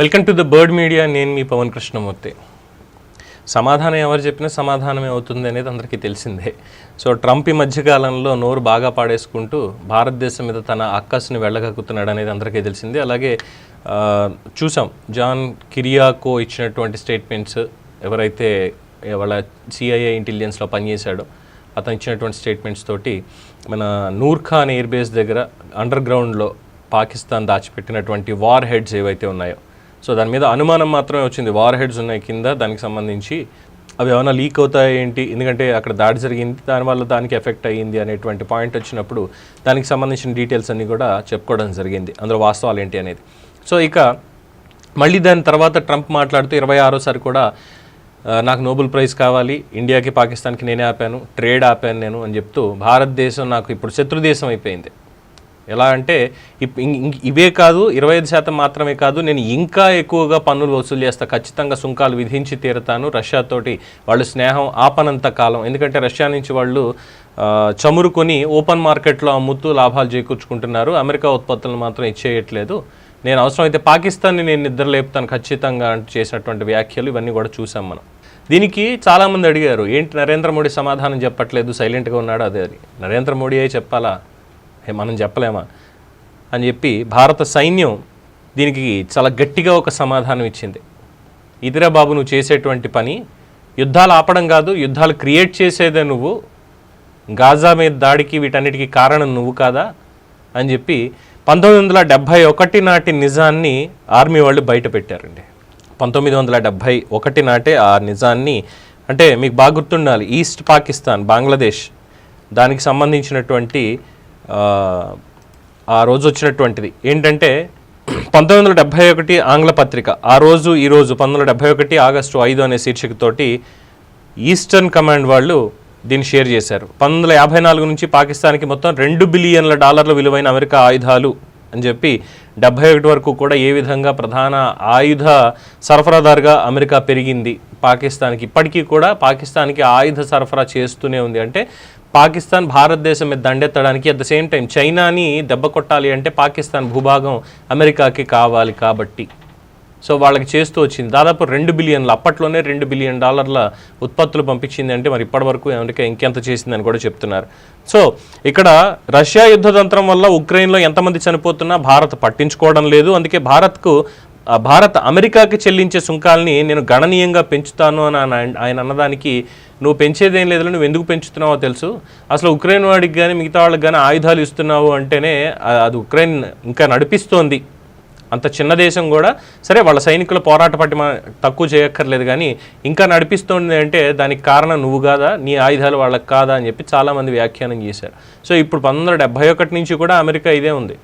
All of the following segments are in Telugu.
Welcome to the bird media. నేను మీ పవన్ కృష్ణమూర్తి. సమాధానం ఎవరు చెప్పినా సమాధానమే అవుతుంది అనేది అందరికీ తెలిసిందే. సో ట్రంప్ ఈ మధ్యకాలంలో నోరు బాగా పాడేసుకుంటూ భారతదేశం మీద తన అక్కస్ని వెళ్ళగక్కుతున్నాడు అనేది అందరికీ తెలిసిందే. అలాగే చూసాం జాన్ కిరియాకో ఇచ్చినటువంటి స్టేట్మెంట్స్ ఎవరైతే వాళ్ళ సిఐఏ ఇంటెలిజెన్స్లో పనిచేశాడో అతను ఇచ్చినటువంటి స్టేట్మెంట్స్ తోటి మన నూర్ఖాన్ ఎయిర్ బేస్ దగ్గర అండర్ గ్రౌండ్లో పాకిస్తాన్ దాచిపెట్టినటువంటి వార్ హెడ్స్ ఏవైతే ఉన్నాయో సో దాని మీద అనుమానం మాత్రమే వచ్చింది. వార్ హెడ్స్ ఉన్నాయి కింద దానికి సంబంధించి. అవి ఏమైనా లీక్ అవుతాయి ఏంటి? ఎందుకంటే అక్కడ దాడి జరిగింది దానివల్ల దానికి ఎఫెక్ట్ అయ్యింది అనేటువంటి పాయింట్ వచ్చినప్పుడు దానికి సంబంధించిన డీటెయిల్స్ అన్నీ కూడా చెప్పుకోవడం జరిగింది. అందులో వాస్తవాలు ఏంటి అనేది. సో ఇక మళ్ళీ దాని తర్వాత ట్రంప్ మాట్లాడుతూ ఇరవై ఆరోసారి కూడా నాకు నోబెల్ ప్రైజ్ కావాలి. ఇండియాకి పాకిస్తాన్కి నేనే ఆపాను. ట్రేడ్ ఆపాను నేను అని చెప్తూ భారతదేశం నాకు ఇప్పుడు శత్రు దేశం అయిపోయింది. ఎలా అంటే ఇప్- ఇవే కాదు ఇరవై ఐదు శాతం మాత్రమే కాదు నేను ఇంకా ఎక్కువగా పన్నులు వసూలు చేస్తా ఖచ్చితంగా సుంకాలు విధించి తీరుతాను రష్యాతోటి వాళ్ళు స్నేహం ఆపనంత కాలం. ఎందుకంటే రష్యా నుంచి వాళ్ళు చమురుకొని ఓపెన్ మార్కెట్లో అమ్ముతూ లాభాలు చేకూర్చుకుంటున్నారు. అమెరికా ఉత్పత్తులను మాత్రం ఇచ్చేయట్లేదు. నేను అవసరమైతే పాకిస్తాన్ని నేను నిద్ర లేపుతాను ఖచ్చితంగా చేసినటువంటి వ్యాఖ్యలు ఇవన్నీ కూడా చూసాం మనం. దీనికి చాలామంది అడిగారు ఏంటి నరేంద్ర మోడీ సమాధానం చెప్పట్లేదు? సైలెంట్గా ఉన్నాడు? అదే అది. నరేంద్ర మోడీ చెప్పాలా? మనం చెప్పలేమా? అని చెప్పి భారత సైన్యం దీనికి చాలా గట్టిగా ఒక సమాధానం ఇచ్చింది. ఇదిరా బాబు నువ్వు చేసేటువంటి పని యుద్ధాలు ఆపడం కాదు యుద్ధాలు క్రియేట్ చేసేదే నువ్వు. గాజా మీద దాడికి వీటన్నిటికీ కారణం నువ్వు కాదా? అని చెప్పి పంతొమ్మిది వందల డెబ్భై ఒకటి నాటి నిజాన్ని ఆర్మీ వాళ్ళు బయట పెట్టారండి పంతొమ్మిది వందల డెబ్భై ఒకటి నాటే ఆ నిజాన్ని అంటే మీకు బాగా గుర్తుండాలి ఈస్ట్ పాకిస్తాన్ బంగ్లాదేశ్ దానికి సంబంధించినటువంటి ఆ, రోజు వచ్చినటువంటిది. ఏంటంటే పంతొమ్మిది వందల డెబ్భై ఒకటి ఆంగ్ల పత్రిక ఆ రోజు ఈరోజు పంతొమ్మిది వందల డెబ్భై ఒకటి ఆగస్టు ఐదు అనే శీర్షికతోటి ఈస్టర్న్ కమాండ్ వాళ్ళు దీన్ని షేర్ చేశారు. పంతొమ్మిది వందల యాభై నాలుగు నుంచి పాకిస్తాన్కి మొత్తం రెండు బిలియన్ల డాలర్ల విలువైన అమెరికా ఆయుధాలు అని చెప్పి డెబ్బై ఒకటి వరకు కూడా ఏ విధంగా ప్రధాన ఆయుధ సరఫరాదారుగా అమెరికా పెరిగింది పాకిస్తాన్కి. ఇప్పటికీ కూడా పాకిస్తాన్కి ఆయుధ సరఫరా చేస్తూనే ఉంది. అంటే పాకిస్తాన్ భారతదేశం మీద దండెత్తడానికి అట్ ద సేమ్ టైం చైనాని దెబ్బ కొట్టాలి అంటే పాకిస్తాన్ భూభాగం అమెరికాకి కావాలి కాబట్టి. సో వాళ్ళకి చేస్తూ వచ్చింది. దాదాపు రెండు బిలియన్లు అప్పట్లోనే రెండు బిలియన్ డాలర్ల ఉత్పత్తులు పంపించింది అంటే మరి ఇప్పటివరకు అమెరికా ఇంకెంత చేసిందని కూడా చెప్తున్నారు. సో ఇక్కడ రష్యా యుద్ధ తంత్రం వల్ల ఉక్రెయిన్లో ఎంతమంది చనిపోతున్నా భారత్ పట్టించుకోవడం లేదు. అందుకే భారత్కు భారత్ అమెరికాకి చెల్లించే సుంకాల్ని నేను గణనీయంగా పెంచుతాను అని ఆయన- అన్నదానికి నువ్వు పెంచేదేం లేదు నువ్వు ఎందుకు పెంచుతున్నావో తెలుసు. అసలు ఉక్రెయిన్ వాడికి కానీ మిగతా వాళ్ళకి కానీ ఆయుధాలు ఇస్తున్నావు అంటేనే అది ఉక్రెయిన్ ఇంకా నడిపిస్తోంది. అంత చిన్న దేశం కూడా. సరే వాళ్ళ సైనికుల పోరాట పట్టి తక్కువ చేయక్కర్లేదు కానీ ఇంకా నడిపిస్తోంది అంటే దానికి కారణం నువ్వు కాదా నీ ఆయుధాలు వాళ్ళకి కాదా అని చెప్పి చాలామంది వ్యాఖ్యానం చేశారు. సో ఇప్పుడు పంతొమ్మిది డెబ్బై ఒకటి నుంచి కూడా అమెరికా ఇదే ఉంది.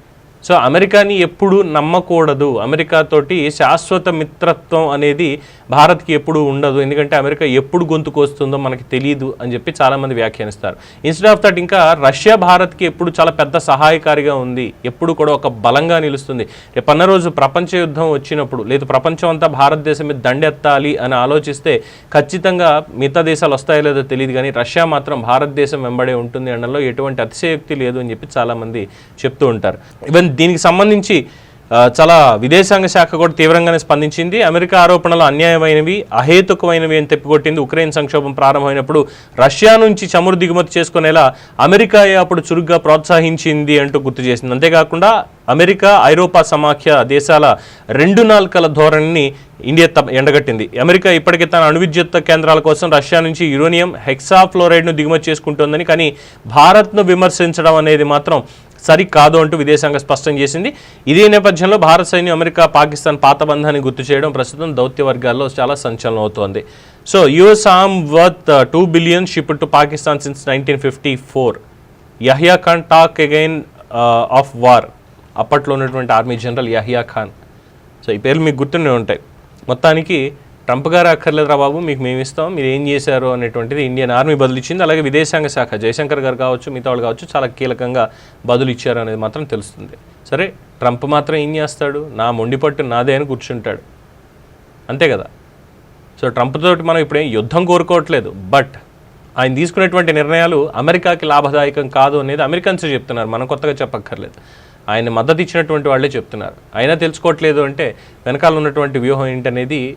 సో అమెరికాని ఎప్పుడు నమ్మకూడదు. అమెరికాతోటి శాశ్వత మిత్రత్వం అనేది భారత్కి ఎప్పుడు ఉండదు. ఎందుకంటే అమెరికా ఎప్పుడు గొంతుకు వస్తుందో మనకి తెలియదు అని చెప్పి చాలామంది వ్యాఖ్యానిస్తారు. ఇన్స్టెడ్ ఆఫ్ దట్ ఇంకా రష్యా భారత్కి ఎప్పుడు చాలా పెద్ద సహాయకారిగా ఉంది. ఎప్పుడు కూడా ఒక బలంగా నిలుస్తుంది. రేపన్న రోజు ప్రపంచ యుద్ధం వచ్చినప్పుడు లేదు ప్రపంచం అంతా భారతదేశం మీద దండెత్తాలి అని ఆలోచిస్తే ఖచ్చితంగా మిగతా దేశాలు వస్తాయో లేదో తెలియదు కానీ రష్యా మాత్రం భారతదేశం వెంబడే ఉంటుంది అనడంలో ఎటువంటి అతిశయోక్తి లేదు అని చెప్పి చాలామంది చెప్తూ ఉంటారు. ఈవెన్ దీనికి సంబంధించి చాలా విదేశాంగ శాఖ కూడా తీవ్రంగానే స్పందించింది. అమెరికా ఆరోపణలు అన్యాయమైనవి అహేతుకమైనవి అని తెప్పికొట్టింది. ఉక్రెయిన్ సంక్షోభం ప్రారంభమైనప్పుడు రష్యా నుంచి చమురు దిగుమతి చేసుకునేలా అమెరికా అప్పుడు చురుగ్గా ప్రోత్సహించింది అంటూ గుర్తు చేసింది. అంతేకాకుండా అమెరికా ఐరోపా సమాఖ్య దేశాల రెండు నాలుకల ధోరణిని ఇండియా ఎండగట్టింది. అమెరికా ఇప్పటికే తన అణువిద్యుత్ కేంద్రాల కోసం రష్యా నుంచి యురేనియం హెక్సాఫ్లోరైడ్ను దిగుమతి చేసుకుంటోందని కానీ భారత్ను విమర్శించడం అనేది మాత్రం సరికాదు అంటూ విదేశాంగ స్పష్టం చేసింది. ఇదే నేపథ్యంలో భారత సైన్యం అమెరికా పాకిస్తాన్ పాత బంధాన్ని గుర్తు చేయడం ప్రస్తుతం దౌత్య వర్గాల్లో చాలా సంచలనం అవుతోంది so US arm worth two billion ship to Pakistan since nineteen fifty four. Yahya Khan talk again of war. అప్పట్లో ఉన్నటువంటి army general Yahya Khan. So ఈ పేర్లు మీకు గుర్తుండే ఉంటాయి. మొత్తానికి ట్రంప్ గారు అక్కర్లేదురా బాబు మీకు మేము ఇస్తాం మీరు ఏం చేశారు అనేటువంటిది ఇండియన్ ఆర్మీ బదులిచ్చింది అలాగే విదేశాంగ శాఖ జయశంకర్ గారు కావచ్చు మిగతా వాళ్ళు కావచ్చు చాలా కీలకంగా బదులిచ్చారు అనేది మాత్రం తెలుస్తుంది. సరే ట్రంప్ మాత్రం ఏం చేస్తాడు? నా మొండిపట్టు నాదే అని కూర్చుంటాడు. అంతే కదా? సో ట్రంప్ తోటి మనం ఇప్పుడు యుద్ధం కోరుకోవట్లేదు. బట్ ఆయన తీసుకునేటువంటి నిర్ణయాలు అమెరికాకి లాభదాయకం కాదు అనేది అమెరికన్స్ చెప్తున్నారు. మనం కొత్తగా చెప్పక్కర్లేదు. ఆయన మద్దతు ఇచ్చినటువంటి వాళ్ళే చెప్తున్నారు. అయినా తెలుసుకోవట్లేదు అంటే వెనకాల ఉన్నటువంటి వ్యూహం ఏంటనేది